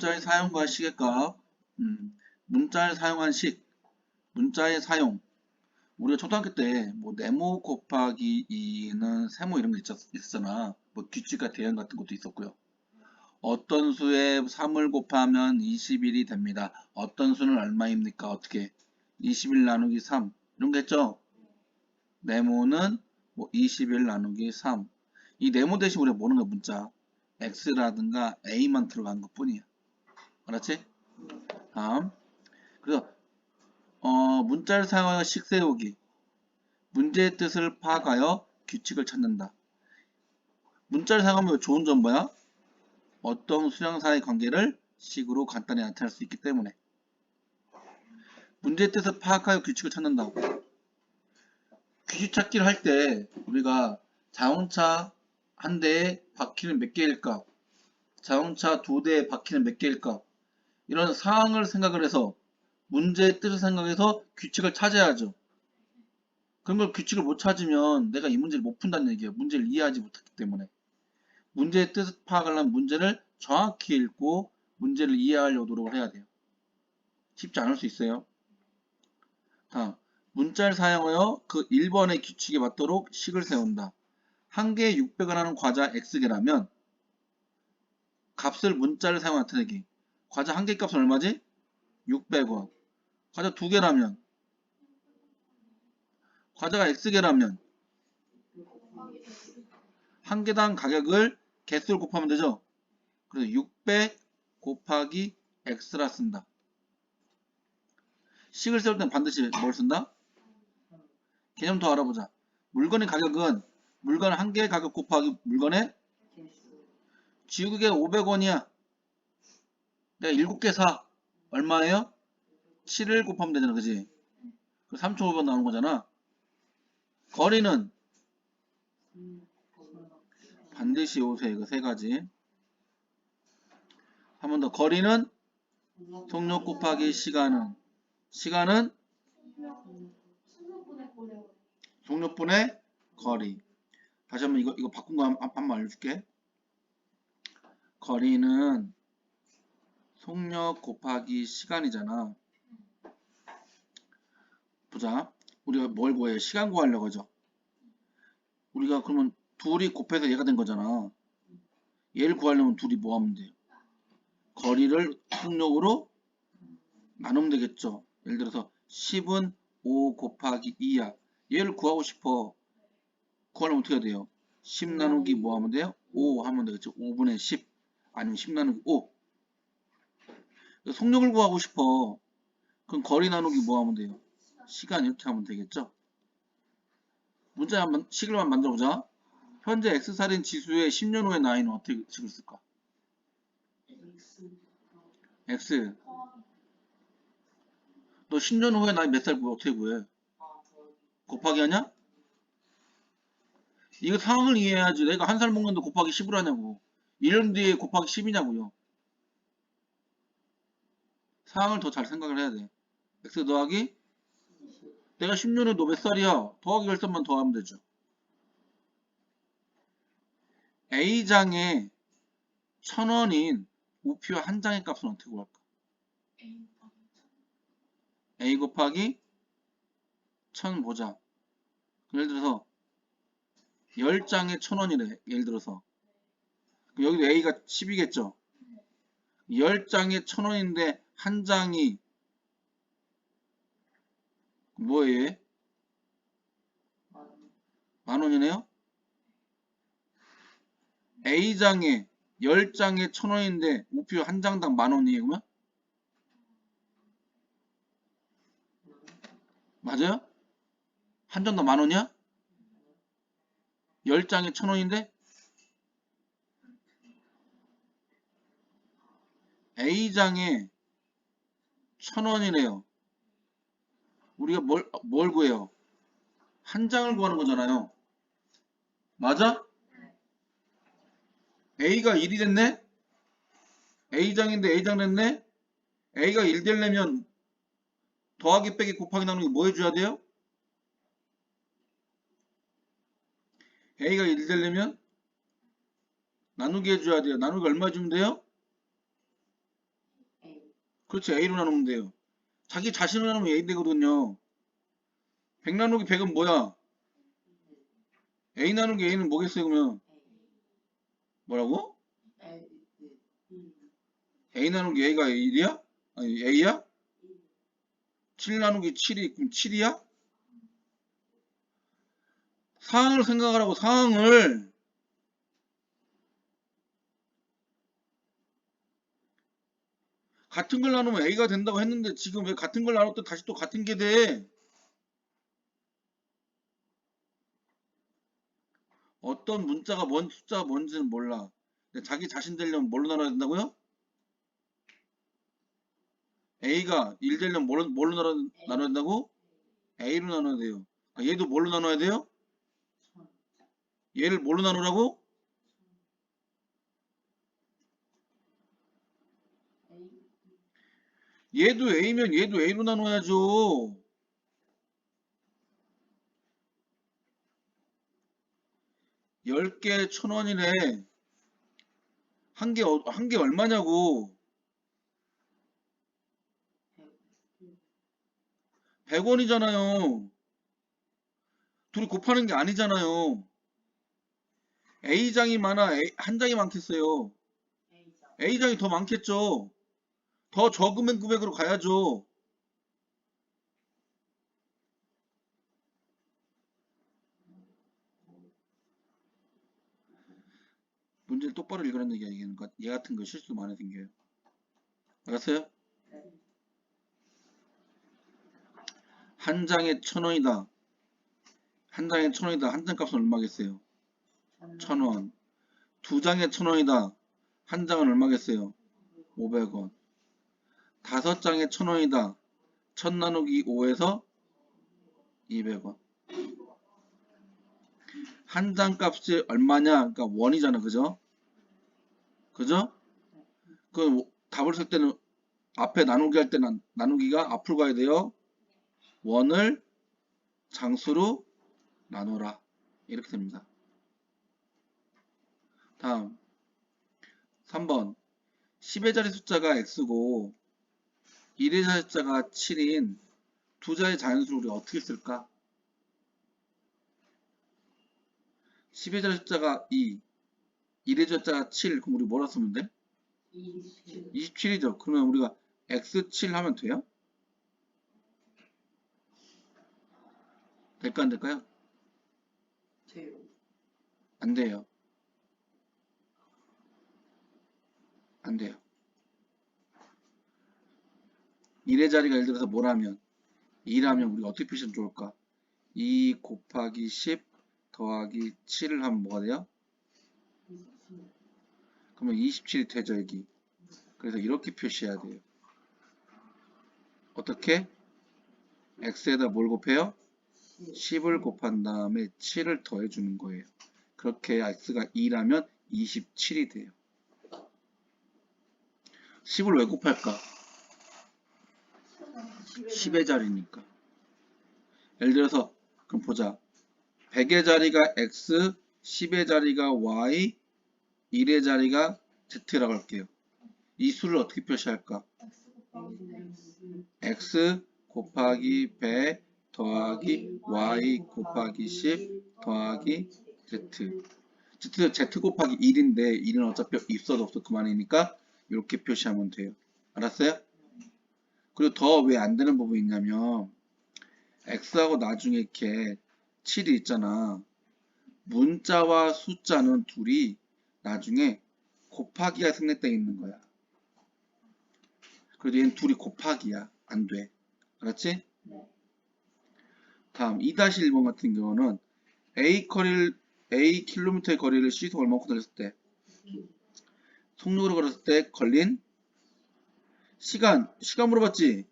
문자의 사용과 식의 값, 음, 문자를 사용한 식, 문자의 사용. 우리가 초등학교 때 뭐 네모 곱하기 2는 세모 이런 거 있었, 있었잖아. 뭐 규칙과 대응 같은 것도 있었고요. 어떤 수에 3을 곱하면 21이 됩니다. 어떤 수는 얼마입니까? 어떻게? 21 나누기 3 이런 거 했죠? 네모는 뭐21 나누기 3. 이 네모 대신 우리가 뭐는 거 문자 x라든가 a만 들어간 것 뿐이야. 알았지? 다음. 그래서 어, 문자를 사용하여 식 세우기. 문제의 뜻을 파악하여 규칙을 찾는다. 문자를 사용하면 좋은 점 뭐야? 어떤 수량사의 관계를 식으로 간단히 나타낼 수 있기 때문에. 문제의 뜻을 파악하여 규칙을 찾는다고. 규칙 찾기를 할 때 우리가 자동차 한 대에 바퀴는 몇 개일까? 자동차 두 대에 바퀴는 몇 개일까? 이런 상황을 생각을 해서 문제의 뜻을 생각해서 규칙을 찾아야죠. 그런 걸 규칙을 못 찾으면 내가 이 문제를 못 푼다는 얘기예요. 문제를 이해하지 못했기 때문에. 문제의 뜻을 파악하려면 문제를 정확히 읽고 문제를 이해하려고 노력을 해야 돼요. 쉽지 않을 수 있어요. 다음, 문자를 사용하여 그 1번의 규칙에 맞도록 식을 세운다. 한 개에 600원 하는 과자 X개라면 값을 문자를 사용해 나타내기. 과자 한 개 값은 얼마지? 600원. 과자 두 개라면 과자가 X개라면 한 개당 가격을 개수를 곱하면 되죠. 그래서 600 곱하기 X라 쓴다. 식을 세울 땐 반드시 뭘 쓴다? 개념 더 알아보자. 물건의 가격은 물건 한 개의 가격 곱하기 물건의 지우개 500원이야. 내가 7개 사. 얼마예요? 7을 곱하면 되잖아. 그지? 3,500원 나오는 거잖아. 거리는 반드시 오세요. 이거 세 가지. 한 번 더. 거리는 속력 곱하기 시간은 시간은 속력분의 거리. 다시 한번 이거 이거 바꾼 거 한번 알려줄게. 거리는 속력 곱하기 시간이잖아. 보자. 우리가 뭘 구해요? 시간 구하려고 하죠. 우리가 그러면 둘이 곱해서 얘가 된 거잖아. 얘를 구하려면 둘이 뭐 하면 돼요? 거리를 속력으로 나누면 되겠죠. 예를 들어서 10은 5 곱하기 2야. 얘를 구하고 싶어. 구하려면 어떻게 해야 돼요? 10 나누기 뭐 하면 돼요? 5 하면 되겠죠. 5분의 10 아니면 10 나누기 5. 속력을 구하고 싶어. 그럼 거리 나누기 뭐 하면 돼요? 시간 이렇게 하면 되겠죠. 문제 한번 식을 한번 만들어보자. 현재 x살인 지수의 10년 후의 나이는 어떻게 식을 쓸까? x 너 10년 후에 나이 몇 살 구해? 어떻게 구해? 곱하기 하냐? 이거 상황을 이해해야지. 내가 한 살 먹는데 곱하기 10을 하냐고. 1년 뒤에 곱하기 10이냐고요. 상황을 더 잘 생각을 해야 돼. x 더하기 내가 10년 후에 너몇 살이야? 더하기 결선만 더하면 되죠. A장에 1000원인 우표 한 장의 값은 어떻게 구할까? A 곱하기 1000 보자. 예를 들어서 10장에 1000원이래. 예를 들어서. 여기도 A가 10이겠죠? 10장에 1000원인데 한 장이 뭐예요? 만 원이네요? A장에 10장에 1000원인데 우표 한 장당 만 원이에요, 그러면? 맞아요? 한 장당 만 원이야? 10장에 1000원인데? A장에 1000원이래요. 우리가 뭘, 뭘 구해요? 한 장을 구하는 거잖아요. 맞아? A가 1이 됐네? A장인데 A장 됐네? A가 1 되려면 더하기 빼기 곱하기 나누기 뭐 해줘야 돼요? A가 1 되려면 나누기 해줘야 돼요. 나누기 얼마 주면 돼요? 그렇지 A로 나누면 돼요. 자기 자신을 나누면 A 되거든요. 100 나누기 100은 뭐야? A 나누기 A는 뭐겠어요 그러면? 뭐라고? A 나누기 A가 1이야? 아니 A야? 7 나누기 7이 그럼 7이야? 상황을 생각하라고 상황을 같은 걸 나누면 A가 된다고 했는데 지금 왜 같은 걸 나눴더니 다시 또 같은 게 돼? 어떤 문자가 뭔 숫자가 뭔지는 몰라. 근데 자기 자신 되려면 뭘로 나눠야 된다고요? A가 1 되려면 뭘로, 뭘로 나눠, 나눠야 된다고? A로 나눠야 돼요. 아, 얘도 뭘로 나눠야 돼요? 얘를 뭘로 나누라고? 얘도 A면 얘도 A로 나눠야죠. 열개 천 원이네. 한 개, 어- 한개 얼마냐고. 100원이잖아요. 둘이 곱하는 게 아니잖아요. A장이 많아, A- 한 장이 많겠어요. A장이 더 많겠죠. 더 적으면 금액으로 가야죠. 문제를 똑바로 읽으라는 얘기야, 이게. 그러니까 얘 같은 거 실수 많이 생겨요. 알았어요? 한 장에 천 원이다. 한 장에 천 원이다. 한 장 값은 얼마겠어요? 천 원. 두 장에 천 원이다. 한 장은 얼마겠어요? 500원. 다섯 장에 천 원이다. 천 나누기 5에서 200원. 한 장 값이 얼마냐? 그러니까 원이잖아. 그죠? 그죠? 그 답을 쓸 때는 앞에 나누기 할 때는 나누기가 앞으로 가야 돼요. 원을 장수로 나눠라. 이렇게 됩니다. 다음 3번 10의 자리 숫자가 x고 1의 자리 숫자가 7인 두 자의 자연수를 우리 어떻게 쓸까? 10의 자리 숫자가 2 1의 자리 숫자가 7 그럼 우리 뭐라 쓰면 돼? 27이죠. 그러면 우리가 x7 하면 돼요? 될까 안 될까요? 안 돼요. 안 돼요. 1의 자리가 예를 들어서 뭐라면 2라면 우리가 어떻게 표시하면 좋을까? 2 곱하기 10 더하기 7을 하면 뭐가 돼요? 그러면 27이 되죠 여기. 그래서 이렇게 표시해야 돼요. 어떻게? x에다 뭘 곱해요? 10을 곱한 다음에 7을 더해주는 거예요. 그렇게 x가 2라면 27이 돼요. 10을 왜 곱할까? 10의 자리니까. 예를 들어서 그럼 보자. 100의 자리가 x, 10의 자리가 y, 1의 자리가 z라고 할게요. 이 수를 어떻게 표시할까? x 곱하기 100 더하기 y 곱하기 10 더하기 z z, z 곱하기 1인데 1은 어차피 있어도 없어 그만이니까 이렇게 표시하면 돼요 알았어요? 그리고 더 왜 안 되는 부분이 있냐면 x하고 나중에 이렇게 7이 있잖아. 문자와 숫자는 둘이 나중에 곱하기가 생략되어 있는 거야. 그래도 얘는 둘이 곱하기야. 안 돼. 알았지? 다음 2-1번 같은 경우는 A 거리를 A 킬로미터의 거리를 시속 얼마큼 달렸을 때? 속력으로 걸었을 때 걸린 시간 시간 물어봤지?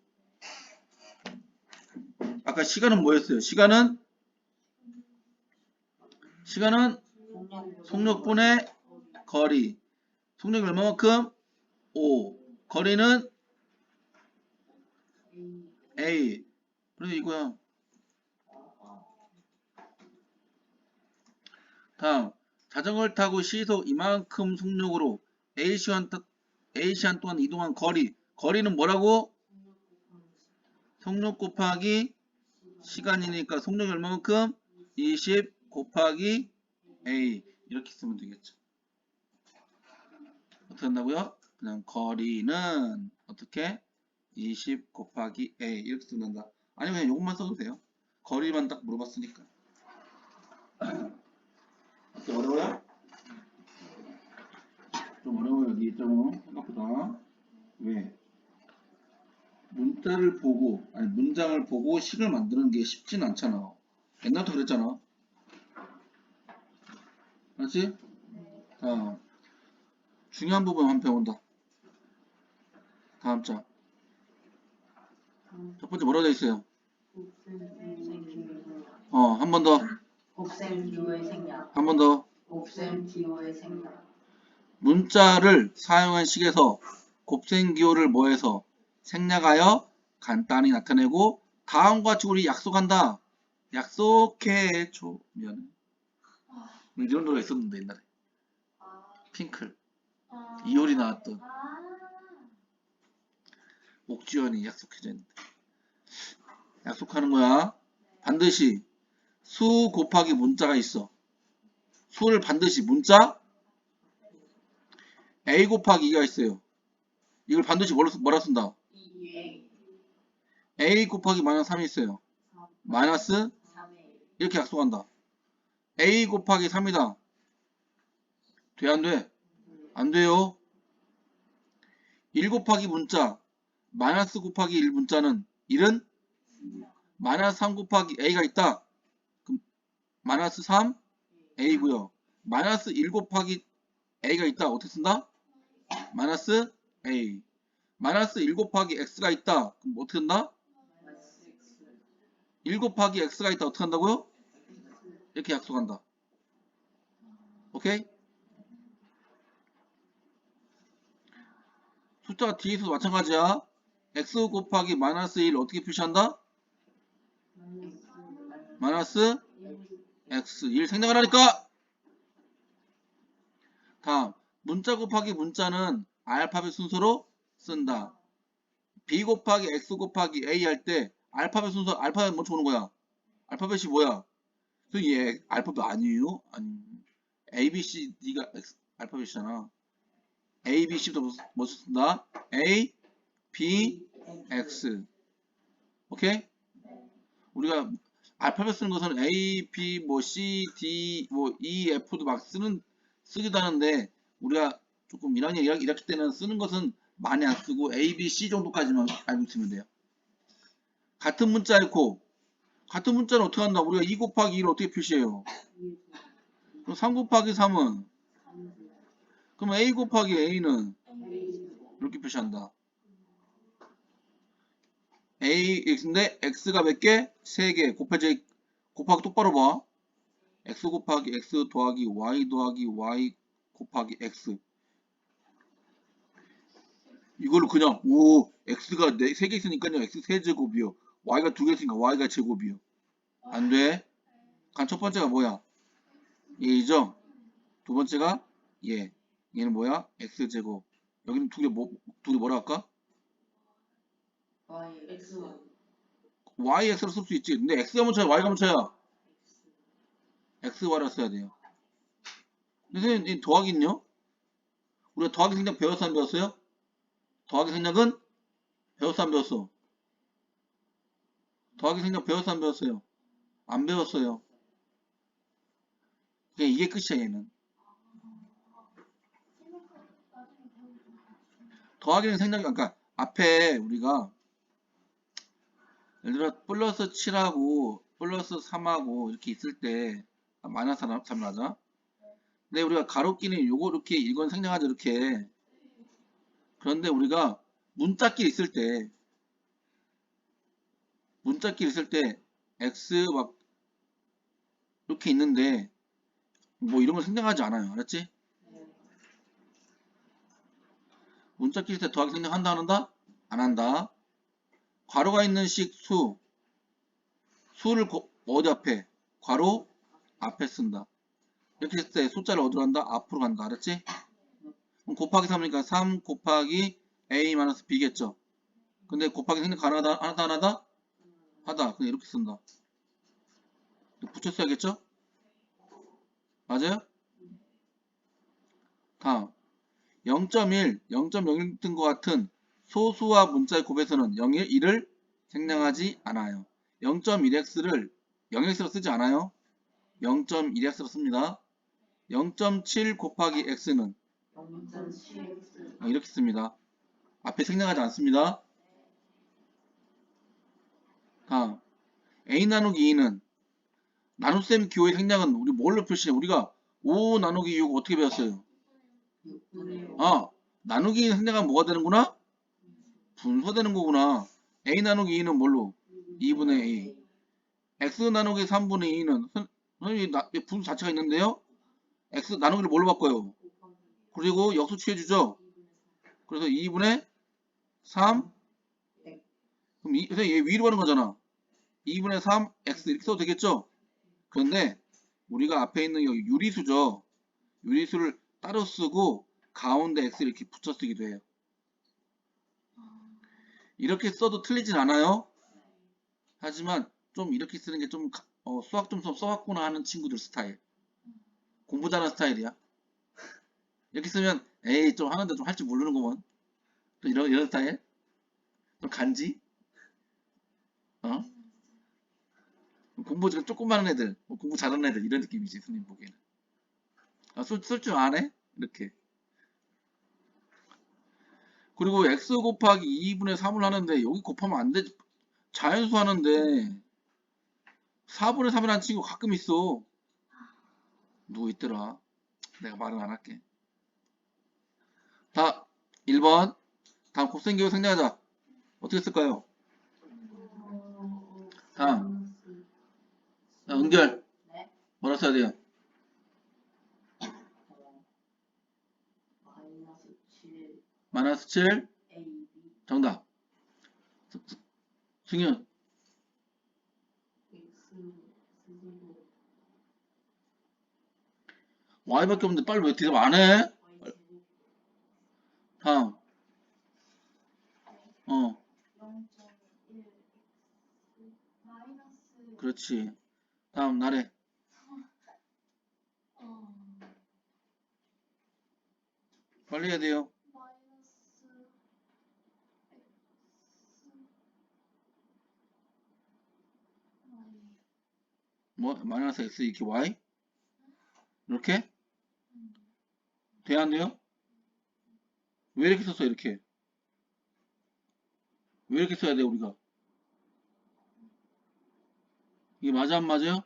아까 시간은 뭐였어요? 시간은? 시간은 속력분의 거리. 속력이 얼마만큼? 5 거리는 A. 그래서 이거야. 다음. 자전거를 타고 시속 이만큼 속력으로 A시간, A시간 동안 이동한 거리 거리는 뭐라고? 속력 곱하기 시간이니까 속력이 얼마만큼? 20 곱하기 A 이렇게 쓰면 되겠죠. 어떻게 한다고요? 그냥 거리는 어떻게? 20 곱하기 A 이렇게 쓰면 된다. 아니면 그냥 요것만 써도 돼요. 거리만 딱 물어봤으니까. 어때 어려워요? 좀 어려워요 여기 좀 생각보다. 왜? 문자를 보고 아니 문장을 보고 식을 만드는 게 쉽진 않잖아. 옛날부터 그랬잖아. 맞지? 자, 중요한 부분 한번 배운다. 다음 자. 첫 번째 뭐라고 되어 있어요? 어, 한 번 더, 곱셈 기호의 생략. 한 번 더. 곱셈 기호의 생략. 문자를 사용한 식에서 곱셈 기호를 뭐해서 생략하여 간단히 나타내고 다음과 같이 우리 약속한다. 약속해 줘. 미안해. 이런 노래 있었는데 옛날에. 핑클. 이효리 나왔던 옥주현이 약속해져 있는데. 약속하는 거야. 반드시 수 곱하기 문자가 있어. 수를 반드시 문자 a 곱하기 2가 있어요. 이걸 반드시 뭐라 쓴다? A 곱하기 마이너스 3이 있어요. 마이너스 3의 이렇게 약속한다. a 곱하기 3이다. 돼, 안 돼? 안 돼요. 1 곱하기 문자, 마이너스 곱하기 1 문자는 1은 마이너스 3 곱하기 a가 있다. 그럼 마이너스 3 a고요. 마이너스 1 곱하기 a가 있다. 어떻게 쓴다? 마이너스 a. 마이너스 1 곱하기 x가 있다. 그럼 어떻게 쓴다? 1 곱하기 x가 있다. 어떻게 한다고요? 이렇게 약속한다. 오케이? 숫자가 뒤에 있어도 마찬가지야. x 곱하기 마이너스 1 어떻게 표시한다? 마이너스 x 1 생략을 하니까 다음 문자 곱하기 문자는 알파벳 순서로 쓴다. b 곱하기 x 곱하기 a 할 때 알파벳 순서 알파벳 먼저 오는 거야. 알파벳이 뭐야? 그얘 알파벳 아니에요? 아니 A, B, C, D가 알파벳이잖아. A, B, C부터 뭐 쓴다? A, B, X. 오케이? 우리가 알파벳 쓰는 것은 A, B, 뭐 C, D, 뭐 E, F도 막 쓰는 쓰기도 하는데 우리가 조금 1학년 1학, 1학기 때는 쓰는 것은 많이 안 쓰고 A, B, C 정도까지만 알고 있으면 돼요. 같은 문자였고 같은 문자는 어떻게 한다? 우리가 2 곱하기 1을 어떻게 표시해요? 그럼 3 곱하기 3은 그럼 A 곱하기 A는 이렇게 표시한다. A x인데 x가 몇 개? 3개. 곱해지 곱하기 똑바로 봐. x 곱하기 x 더하기 y 더하기 y 곱하기 x. 이걸로 그냥 오 x가 3개 있으니까요. x 세제곱이요. Y가 2개 있으니까 y가 제곱이요. 안 돼. 그럼 첫 번째가 뭐야? 얘이죠? 두 번째가 얘. 얘는 뭐야? x제곱. 여기는 두 개 뭐, 두 개 뭐라 할까? y x yx로 쓸 수 있지. 근데 x가 먼저야, y가 먼저야. xy라 써야 돼요. 근데 선생님, 이 더하기는요? 우리가 더하기 생략 배웠어, 안 배웠어요? 더하기 생략은 배웠어, 안 배웠어? 더하기 생략 배웠어, 안 배웠어요? 안 배웠어요. 그냥 이게 끝이야, 얘는. 더하기는 생략이, 그러니까 앞에 우리가 예를 들어 플러스 7하고 플러스 3하고 이렇게 있을 때 아, 마이너스 3 맞아? 근데 우리가 가로끼는 요거 이렇게 이건 생략하죠 이렇게 그런데 우리가 문자끼리 있을 때 문자끼리 있을 때 x 막 이렇게 있는데 뭐 이런 걸 생략하지 않아요 알았지? 문자끼리 있을 때 더하기 생략한다 안 한다? 안 한다 괄호가 있는 식 수. 수를 고- 어디 앞에? 괄호 앞에 쓴다. 이렇게 했을 때 숫자를 어디로 간다? 앞으로 간다. 알았지? 그럼 곱하기 3이니까 3 곱하기 A 마이너스 B겠죠. 근데 곱하기 생략 가능하다, 하다, 안 하다? 하다. 그냥 이렇게 쓴다. 붙였어야겠죠? 맞아요? 다음. 0.1, 0.01등것 같은 소수와 문자의 곱에서는 0일 1을 생략하지 않아요. 0.1x를 0x로 쓰지 않아요. 0.1x로 씁니다. 0.7 곱하기 x는 0.7x 아, 이렇게 씁니다. 앞에 생략하지 않습니다. 다음 a 나누기 2는 나눗셈 기호의 생략은 우리 뭘로 표시해? 우리가 5 나누기 6 어떻게 배웠어요? 6분의 5아 나누기 생략하면 뭐가 되는구나? 분소되는 거구나. a 나누기 2는 뭘로? 2분의 a. x 나누기 3분의 2는 선, 선생님 나, 분수 자체가 있는데요. x 나누기를 뭘로 바꿔요? 그리고 역수 취해주죠. 그래서 2분의 3 네. 그럼 얘 위로 가는 거잖아. 2분의 3 x 이렇게 써도 되겠죠? 그런데 우리가 앞에 있는 여기 유리수죠. 유리수를 따로 쓰고 가운데 x 이렇게 붙여 쓰기도 해요. 이렇게 써도 틀리진 않아요. 하지만 좀 이렇게 쓰는 게좀 수학 좀 써왔구나 하는 친구들 스타일. 공부 잘하는 스타일이야. 이렇게 쓰면 에이 좀 하는데 좀 할 줄 모르는구먼. 또 이런 이런 스타일. 좀 간지. 어? 공부 좀 조금 하는 애들, 뭐 공부 잘하는 애들 이런 느낌이지 손님 보기에는. 아, 쓸줄 아네? 이렇게. 그리고 x 곱하기 2분의 3을 하는데 여기 곱하면 안 되지. 자연수 하는데 4분의 3이라는 친구 가끔 있어. 누구 있더라? 내가 말은 안 할게. 다 1번. 다음 곱셈 기호 생략하자. 어떻게 쓸까요? 다음. 자, 은결. 네. 뭐라 써야 돼요? 어, 마이너스 7 마이너스 7. AB 정답. 승윤. X 스스로 Y밖에 없는데 빨리 왜 대답 안 해? Y 제곱 다음. 어, 0.1x 마이너스 그렇지. 다음. 어, 빨리 해야 돼요. 뭐, 마이너스 X 이렇게 Y? 이렇게? 돼야 안 돼요? 왜 이렇게 썼어, 이렇게? 왜 이렇게 써야 돼, 우리가? 이게 맞아, 안 맞아요?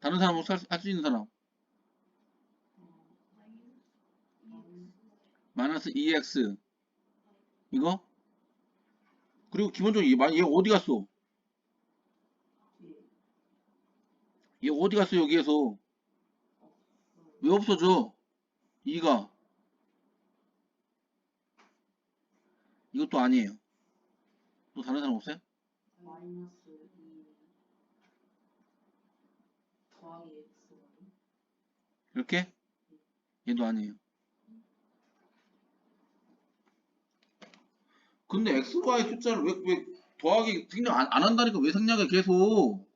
다른 사람 혹시 할수 있는 사람? 마이너스 2x. 이거? 그리고 기본적으로 얘, 얘 어디 갔어? 얘 어디 갔어, 여기에서? 왜 없어져? 2가. 이것도 아니에요. 또 다른 사람 없어요? 마이너스 2 더하기 X 이렇게? 얘도 아니에요. 근데 x, y 숫자를 왜, 왜 더하기 생략 안, 안 한다니까 왜 생략해 계속?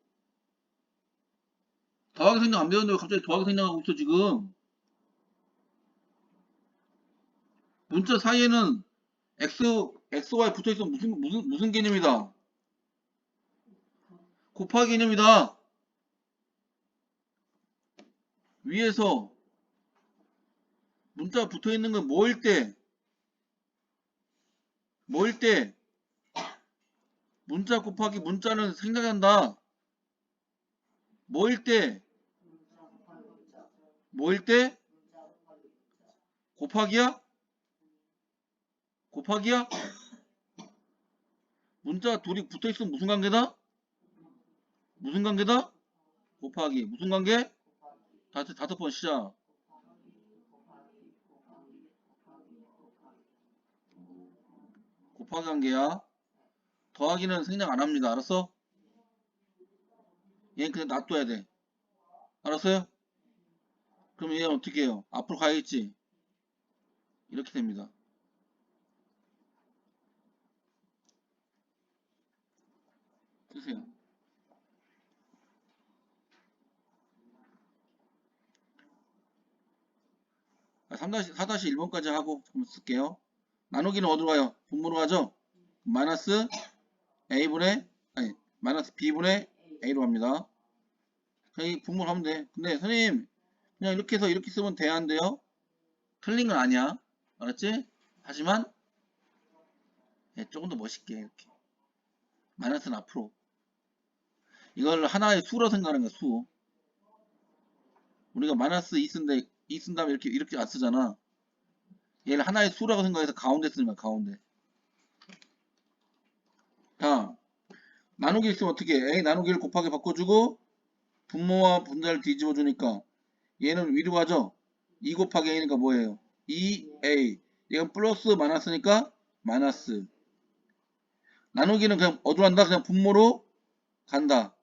더하기 생략 안 배웠는데 왜 갑자기 더하기 생략하고 있어 지금? 문자 사이에는 x, x, y 붙어 있으면 무슨 무슨 무슨 개념이다? 곱하기 개념이다. 위에서 문자가 붙어 있는 건 뭐일 때? 뭐일 때? 문자 곱하기 문자는 생략한다. 뭐일 때? 문자 문자 뭐일 때? 문자 곱하기 문자 곱하기야? 곱하기야? 문자 둘이 붙어 있으면 무슨 관계다? 무슨 관계다? 곱하기. 무슨 관계? 다, 다섯 번 시작. 곱하기 한 개야. 더하기는 생략 안 합니다. 알았어? 얘는 그냥 놔둬야 돼. 알았어요? 그럼 얘는 어떻게 해요? 앞으로 가야겠지? 이렇게 됩니다. 드세요. 아, 4-1번까지 하고 좀 쓸게요. 나누기는 어디로 가요? 분모로 가죠? 마이너스 a분의 아니 마이너스 b분의 a로 갑니다. 여기 분모를 하면 돼. 근데 선생님 그냥 이렇게 해서 이렇게 쓰면 돼야 안 돼요? 틀린 건 아니야. 알았지? 하지만 예, 조금 더 멋있게 이렇게 마이너스는 앞으로 이걸 하나의 수로 생각하는 거야 수 우리가 마이너스 2 쓴데 2쓴 다음에 이렇게 이렇게 안 쓰잖아 얘를 하나의 수라고 생각해서 가운데 쓰는 거야 가운데 다음 나누기 있으면 어떻게 해? A 나누기를 곱하기 바꿔주고 분모와 분자를 뒤집어 주니까 얘는 위로 가죠 2 곱하기 A니까 뭐예요 2A 얘가 플러스 마이너스니까 마이너스 나누기는 그냥 어디로 간다? 그냥 분모로 간다.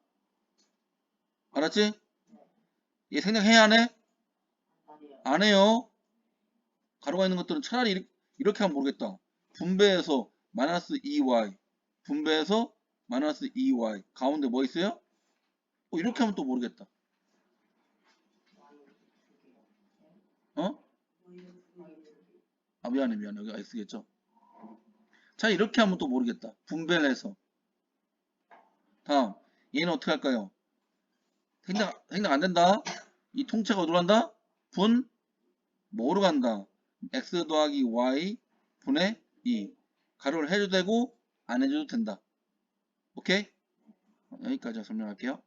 알았지? 얘 생략해야 하네? 안 해요. 가로가 있는 것들은 차라리 이렇게, 하면 모르겠다. 분배해서 마이너스 2y 분배해서 마이너스 2y 가운데 뭐 있어요? 어, 이렇게 하면 또 모르겠다. 어? 아 미안해 미안해 여기 X겠죠? 자 이렇게 하면 또 모르겠다. 분배를 해서 다음 얘는 어떻게 할까요? 생각 생각 안 된다. 이 통째가 어디로 간다? 분 뭐로 간다? x 더하기 y 분의 2 가로를 해도 되고 안 해줘도 된다. 오케이? 여기까지 설명할게요.